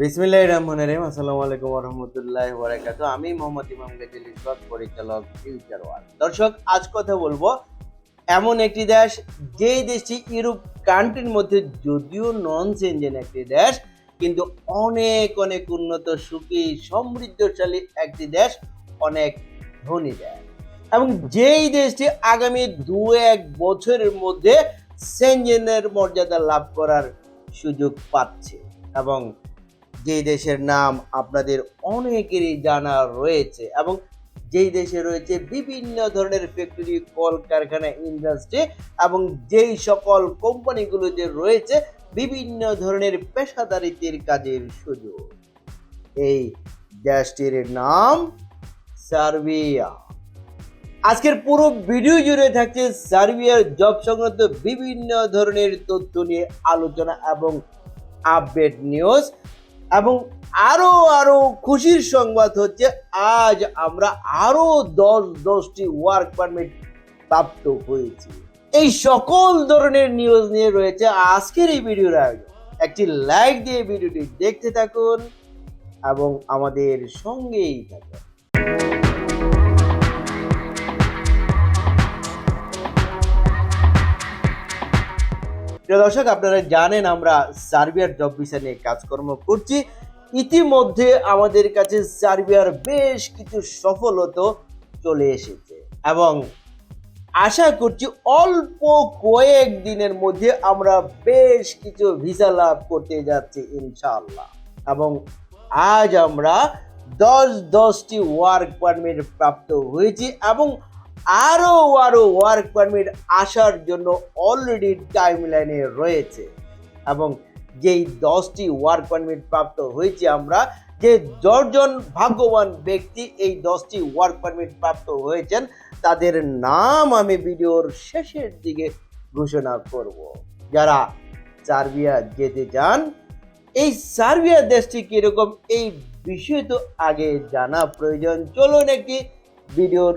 বিসমিল্লাহির রহমানির রহিম। আসসালামু আলাইকুম রাহমাতুল্লাহি ওয়া বারাকাতুহু আমি মোহাম্মদ ইমাম গাজী ইসবাক পরিচালক ফিউচার ওয়ার্ল্ড দর্শক, আজ কথা বলব এমন একটি দেশ, যেই দেশটি ইউরোপ কান্ট্রির মধ্যে যদিও নন সেনজেন একটি দেশ, কিন্তু অনেক অনেক উন্নত, সুখী, সমৃদ্ধশালী একটি দেশ, অনেক ধনী দেশ। এবং যেই দেশটি আগামী দু এক বছরের মধ্যে সেনজেনের মর্যাদা লাভ করার সুযোগ পাচ্ছে এবং যে দেশের নাম আপনাদের অনেকেরই জানা রয়েছে এবং যেই দেশে রয়েছে বিভিন্ন ধরনের ফ্যাক্টরি কলকারখানা ইন্ডাস্ট্রি এবং যেই সকল কোম্পানিগুলো যে রয়েছে, বিভিন্ন ধরনের পেশাদারিত্বের কাজের সুযোগ। এই দেশটির নাম সার্বিয়া। আজকের পুরো ভিডিও জুড়ে থাকছে সার্বিয়ার জব সংক্রান্ত বিভিন্ন ধরনের তথ্য নিয়ে আলোচনা এবং আপডেট নিউজ এবং আরও আরও খুশির সংবাদ হচ্ছে, আজ আমরা আরও দশ, দশটি ওয়ার্ক পারমিট প্রাপ্ত হয়েছি। এই সকল ধরনের নিউজ নিয়ে রয়েছে আজকের এই ভিডিওর আয়োজন। একটি লাইক দিয়ে ভিডিওটি দেখতে থাকুন এবং আমাদের সঙ্গেই থাকুন। প্রিয় দর্শক, আপনারা জানেন আমরা সার্বিয়ার জব ভিসা নিয়ে কাজকর্ম করছি। ইতিমধ্যে আমাদের কাছে সার্বিয়ার বেশ কিছু সফলতা চলে এসেছে এবং আশা করছি অল্প কয়েক দিনের মধ্যে আমরা বেশ কিছু ভিসা লাভ করতে যাচ্ছি ইনশাআল্লাহ। এবং আজ আমরা দশ দশটি ওয়ার্ক পারমিট প্রাপ্ত হয়েছি এবং আরও আরও ওয়ার্ক পারমিট আসার জন্য অলরেডি টাইম লাইনে রয়েছে। এবং যেই দশটি ওয়ার্ক পারমিট প্রাপ্ত হয়েছে আমরা, যে দশজন ভাগ্যবান ব্যক্তি এই দশটি ওয়ার্ক পারমিট প্রাপ্ত হয়েছেন, তাদের নাম আমি ভিডিওর শেষের দিকে ঘোষণা করব। যারা সার্বিয়া যেতে চান, এই সার্বিয়া দেশটি কীরকম, এই বিষয় তো আগে জানা প্রয়োজন। চলুন একটি ভিডিওর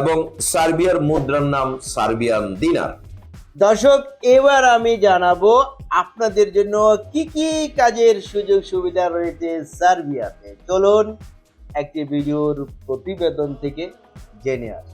এবং সার্বিয়ার মুদ্রার নাম সার্বিয়ান দিনার। দর্শক, এবার আমি জানাব আপনাদের জন্য কি কি কাজের সুযোগ সুবিধা রয়েছে সার্বিয়াতে। চলুন একটি ভিডিওর প্রতিবেদন থেকে জেনে আসি।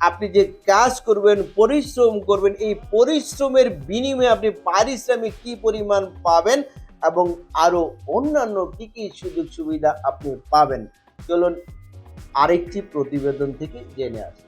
আপনি যে কাজ করবেন, পরিশ্রম করবেন, এই পরিশ্রমের বিনিময়ে আপনি পারিশ্রমিক কি পরিমাণ পাবেন এবং আরও অন্যান্য কি কি সুযোগ সুবিধা আপনি পাবেন? চলুন আরেকটি প্রতিবেদন থেকে জেনে আসি।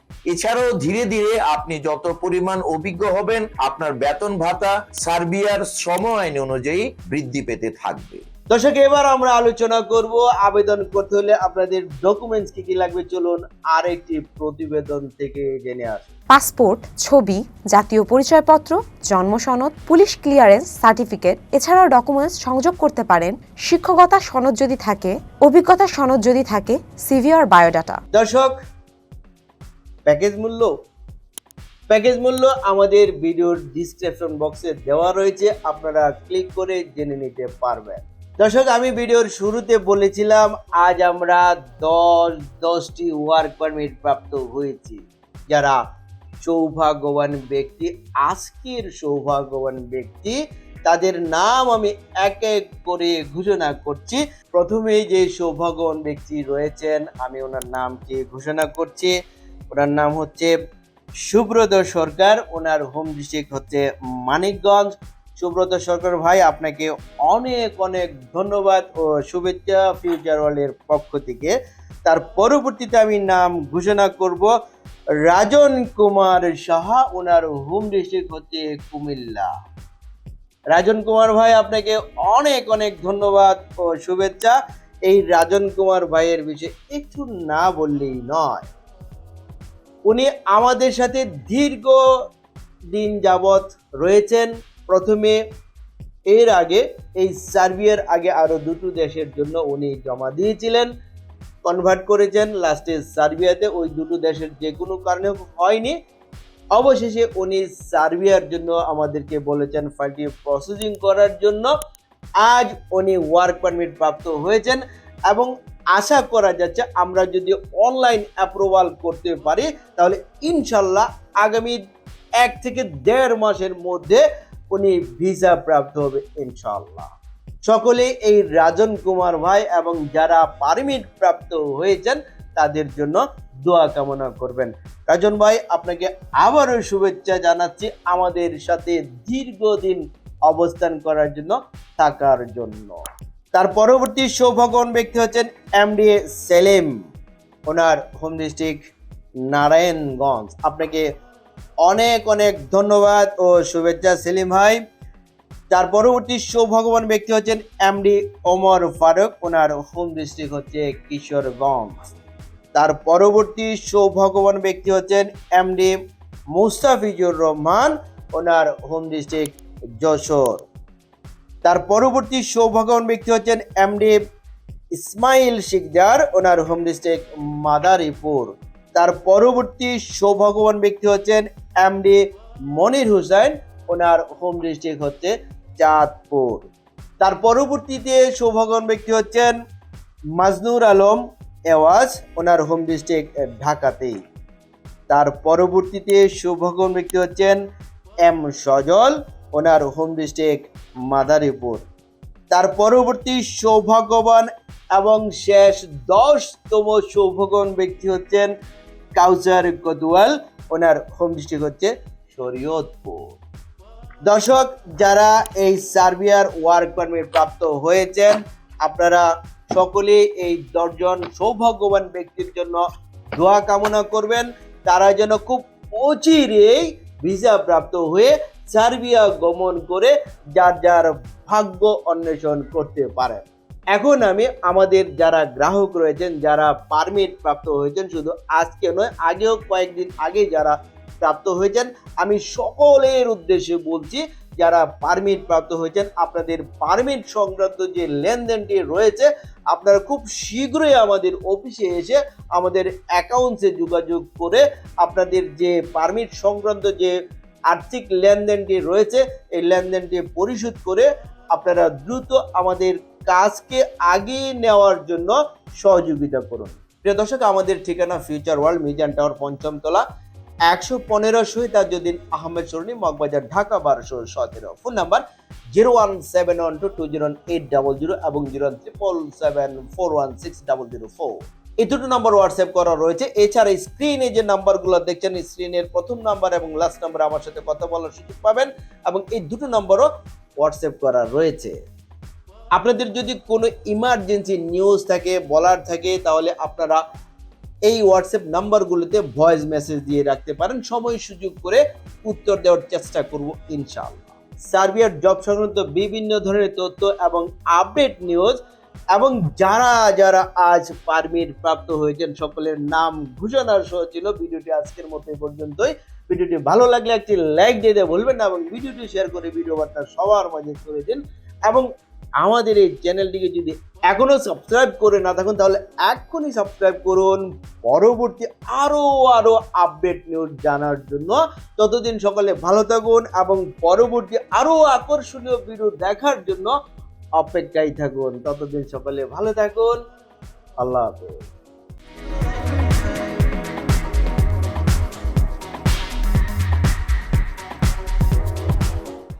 এছাড়াও ধীরে ধীরে আপনি যত পরিমাণ অভিজ্ঞ হবেন আপনার বেতন ভাতা সার্বিয়ার শ্রম আইন অনুযায়ী বৃদ্ধি পেতে থাকবে। দর্শক এবার আমরা আলোচনা করব আবেদন করতে হলে আপনাদের ডকুমেন্টস কি কি লাগবে? চলুন আরেকটি প্রতিবেদন থেকে জেনে আসি। পাসপোর্ট ছবি জাতীয় পরিচয়পত্র জন্ম সনদ পুলিশ ক্লিয়ারেন্স সার্টিফিকেট এছাড়াও ডকুমেন্টস সংযোগ করতে পারেন। শিক্ষকতা সনদ যদি থাকে অভিজ্ঞতা সনদ যদি থাকে সিভি আর বায়োডাটা দর্শক প্যাকেজ মূল্য? প্যাকেজ মূল্য আমাদের ভিডিওর ডিসক্রিপশন বক্সে দেওয়া রয়েছে, আপনারা ক্লিক করে জেনে নিতে পারবেন। দর্শক, আমি ভিডিওর শুরুতে বলেছিলাম, আজ আমরা দশ, দশটি ওয়ার্ক পারমিট প্রাপ্ত হয়েছি। যারা সৌভাগ্যবান ব্যক্তি, আজকের সৌভাগ্যবান ব্যক্তি, তাদের নাম আমি এক এক করে ঘোষণা করছি। প্রথমে যে সৌভাগ্যবান ব্যক্তি রয়েছেন, আমি ওনার নামকে ঘোষণা করছি। ওনার নাম হচ্ছে সুব্রত সরকার, ওনার হোম ডিস্ট্রিক্ট হচ্ছে মানিকগঞ্জ। সুব্রত সরকার ভাই, আপনাকে অনেক অনেক ধন্যবাদ ও শুভেচ্ছা ফিউচার ওয়ার্ল্ডের পক্ষ থেকে। তার পরবর্তীতে আমি নাম ঘোষণা করব, রাজন কুমার সাহা, ওনার হোম ডিস্ট্রিক্ট হচ্ছে কুমিল্লা। রাজন কুমার ভাই, আপনাকে অনেক অনেক ধন্যবাদ ও শুভেচ্ছা। এই রাজন কুমার ভাইয়ের বিষয়ে একটু না বললেই নয়। উনি আমাদের সাথে দীর্ঘ দিন যাবৎ রয়েছেন। প্রথমে এর আগে, এই সার্বিয়ার আগে আরও দুটো দেশের জন্য উনি জমা দিয়েছিলেন কনভার্ট করেছেন। লাস্টে সার্বিয়াতে ওই দুটো দেশের যে কোনো কারণে হয়নি। অবশেষে উনি সার্বিয়ার জন্য আমাদেরকে বলেছেন ফাইলটি প্রসেসিং করার জন্য। আজ উনি ওয়ার্ক পারমিট প্রাপ্ত হয়েছেন এবং আশা করা যাচ্ছে আমরা যদি অনলাইন অ্যাপ্রুভাল করতে পারি, তাহলে ইনশাল্লাহ আগামী এক থেকে দেড় মাসের মধ্যে উনি ভিসা প্রাপ্ত হবে ইনশাল্লাহ। সকলে এই রাজন কুমার ভাই এবং যারা পারমিট প্রাপ্ত হয়েছেন, তাদের জন্য দোয়া কামনা করবেন। রাজন ভাই, আপনাকে আবারও শুভেচ্ছা জানাচ্ছি আমাদের সাথে দীর্ঘদিন অবস্থান করার জন্য, থাকার জন্য। তার পরবর্তী সৌভাগ্যবান ব্যক্তি হচ্ছেন এমডি সেলিম। ওনার হোম ডিস্ট্রিক্ট নারায়ণগঞ্জ। আপনাকে অনেক অনেক ধন্যবাদ ও শুভেচ্ছা, সেলিম ভাই। তার পরবর্তী সৌভাগ্যবান ব্যক্তি হচ্ছেন এমডি ওমর ফারুক। ওনার হোম ডিস্ট্রিক্ট হচ্ছে কিশোরগঞ্জ। তার পরবর্তী সৌভাগ্যবান ব্যক্তি হচ্ছেন এমডি মুস্তাফিজুর রহমান। ওনার হোম ডিস্ট্রিক্ট যশোর। তার পরবর্তী সৌভাগ্যবান ব্যক্তি হচ্ছেন এমডি ইসমাইল শিকদার, ওনার হোম ডিস্ট্রিক্ট মাদারীপুর। তার পরবর্তী সৌভাগ্যবান ব্যক্তি হচ্ছেন এমডি মনির হুসাইন ওনার হোম ডিস্ট্রিক্ট হচ্ছে চাঁদপুর। তার পরবর্তীতে সৌভাগ্যবান ব্যক্তি হচ্ছেন মাজনুর আলম এওয়াজ, ওনার হোম ডিস্ট্রিক্ট ঢাকাতেই। তার পরবর্তীতে সৌভাগ্যবান ব্যক্তি হচ্ছেন এম সজল ওনার হোম ডিস্ট্রিক্ট মাদারীপুর। তার পরবর্তী সৌভাগ্যবান এবং শেষ দশতম সৌভাগ্যবান ব্যক্তি হচ্ছেন কাউসার কতুয়াল ওনার হোম ডিস্ট্রিক্ট হচ্ছে শরীয়তপুর। দর্শক, যারা এই সার্বিয়ার ওয়ার্ক পারমিট প্রাপ্ত হয়েছেন, আপনারা সকলে এই দশজন সৌভাগ্যবান ব্যক্তির জন্য দোয়া কামনা করবেন। তারা যেন খুব অচিরেই ভিসা প্রাপ্ত হয়ে সার্বিয়া গমন করে যার যার ভাগ্য অন্বেষণ করতে পারেন এখন আমি আমাদের যারা গ্রাহক রয়েছেন, যারা পারমিট প্রাপ্ত হয়েছেন, শুধু আজকে নয়, আগেও কয়েকদিন আগে যারা প্রাপ্ত হয়েছেন, আমি সকলের উদ্দেশ্যে বলছি, যারা পারমিট প্রাপ্ত হয়েছেন, আপনাদের পারমিট সংক্রান্ত যে লেনদেনটি রয়েছে, আপনারা খুব শীঘ্রই আমাদের অফিসে এসে আমাদের অ্যাকাউন্টসে যোগাযোগ করে আপনাদের যে পারমিট সংক্রান্ত যে আর্থিক লেনদেনটি রয়েছে, এই লেনদেনটি পরিশোধ করে আপনারা দ্রুত আমাদের কাজকে আগিয়ে নেওয়ার জন্য সহযোগিতা করুন। প্রিয় দর্শক, আমাদের ঠিকানা ফিউচার ওয়ার্ল্ড মিজান টাওয়ার পঞ্চম তলা একশো পনেরো শহীদাজুদ্দিন আহমেদ সরণি, মগবাজার, ঢাকা, বারোশো সতেরো। Phone number zero one seven one two two zero eight double zero এবং zero triple seven four one six double zero four. এই দুটো নাম্বার হোয়াটসঅ্যাপ করা রয়েছে। এছাড়া স্ক্রিনে যে নাম্বারগুলো দেখছেন স্ক্রিনের প্রথম নাম্বার এবং লাস্ট নাম্বার আমার সাথে কথা বলার সুযোগ পাবেন এবং এই দুটো নাম্বারও হোয়াটসঅ্যাপ করা রয়েছে। আপনাদের যদি কোনো ইমার্জেন্সি নিউজ থাকে, বলার থাকে, তাহলে আপনারা এই হোয়াটসঅ্যাপ নাম্বারগুলোতে ভয়েস মেসেজ দিয়ে রাখতে পারেন। সময় সুযোগ করে উত্তর দেওয়ার চেষ্টা করব ইনশাআল্লাহ। সার্বিয়ার জব সংক্রান্ত বিভিন্ন ধরনের তথ্য এবং আপডেট নিউজ এবং যারা যারা আজ পারমিট প্রাপ্ত হয়েছেন, সকলের নাম ঘোষণা সহ ছিল। ভিডিওটি আজকের মতো পর্যন্তই। ভিডিওটি ভালো লাগলে একটি লাইক দেয় ভুলবেন না এবং ভিডিওটি শেয়ার করে ভিডিও বার্তা সবার মাঝে করে দিন। এবং আমাদের এই চ্যানেলটিকে যদি এখনও সাবস্ক্রাইব করে না থাকুন, তাহলে এখনই সাবস্ক্রাইব করুন। পরবর্তী আরও আরও আপডেট নিউজ জানার জন্য। ততদিন সকালে ভালো থাকুন এবং পরবর্তী আরও আকর্ষণীয় ভিডিও দেখার জন্য অপেক্ষায় থাকুন। ততদিন সকলে ভালো থাকুন। আল্লাহ হাফেজ।